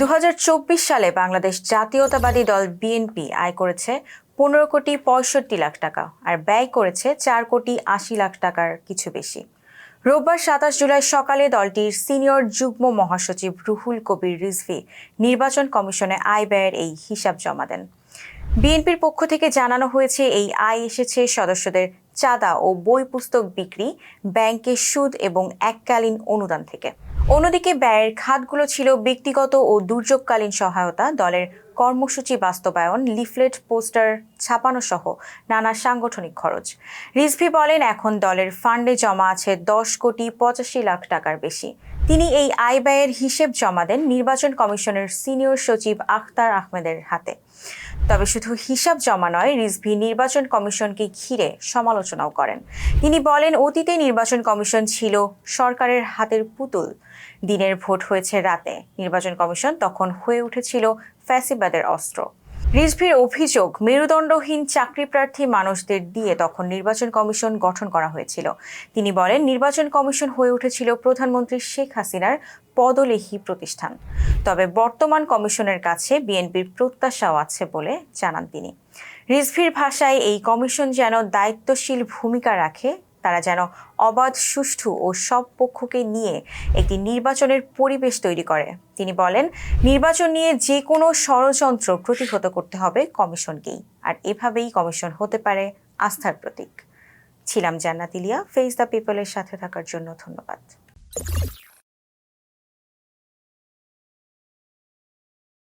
দু হাজার চব্বিশ সালে বাংলাদেশ জাতীয়তাবাদী দল বিএনপি আয় করেছে পনেরো কোটি পঁয়ষট্টি লাখ টাকা আর ব্যয় করেছে চার কোটি আশি লাখ টাকার কিছু বেশি। রোববার সাতাশ জুলাই সকালে দলটির সিনিয়র যুগ্ম মহাসচিব রুহুল কবির রিজভি নির্বাচন কমিশনে আয় ব্যয়ের এই হিসাব জমা দেন। বিএনপির পক্ষ থেকে জানানো হয়েছে, এই আয় এসেছে সদস্যদের চাঁদা ও বই পুস্তক বিক্রি, ব্যাংকের সুদ এবং এককালীন অনুদান থেকে। অন্যদিকে ব্যয়ের খাতগুলো ছিল ব্যক্তিগত ও দুর্যোগকালীন সহায়তা, দলের কর্মসূচি বাস্তবায়ন, লিফলেট, পোস্টার ছাপানো সহ নানা সাংগঠনিক খরচ। রিজভি বলেন, এখন দলের ফান্ডে জমা আছে দশ কোটি পঁচাশি লাখ টাকার বেশি। তিনি এই আয় ব্যয়ের হিসেব জমা দেন নির্বাচন কমিশনের সিনিয়র সচিব আখতার আহমেদের হাতে। তবে শুধু হিসাব জমা নয়, রিজভি নির্বাচন কমিশনকে ঘিরে সমালোচনাও করেন। তিনি বলেন, অতীতে নির্বাচন কমিশন ছিল সরকারের হাতের পুতুল। দিনের ভোট হয়েছে রাতে। নির্বাচন কমিশন তখন হয়ে উঠেছিল ফ্যাসিবাদের অস্ত্র। রিজভির অভিযোগ, মেরুদণ্ডহীন চাকরি প্রার্থী মানুষদের দিয়ে তখন নির্বাচন কমিশন গঠন করা হয়েছিল। তিনি বলেন, নির্বাচন কমিশন হয়ে উঠেছিল প্রধানমন্ত্রী শেখ হাসিনার পদলেহী প্রতিষ্ঠান। তবে বর্তমান কমিশনের কাছে বিএনপির প্রত্যাশাও আছে বলে জানান তিনি। রিজভির ভাষায়, এই কমিশন যেন দায়িত্বশীল ভূমিকা রাখে তারা যেন অবাধ, সুষ্ঠু ও সব পক্ষকে নিয়ে একটি নির্বাচনের পরিবেশ তৈরি করে। তিনি বলেন, নির্বাচন নিয়ে যে কোনো ষড়যন্ত্র প্রতিহত করতে হবে কমিশনকেই। আর এভাবেই কমিশন হতে পারে আস্থার প্রতীক। ছিলাম জান্নাত ইলিয়া ফেস দ্য পিপলের সাথে থাকার জন্য ধন্যবাদ।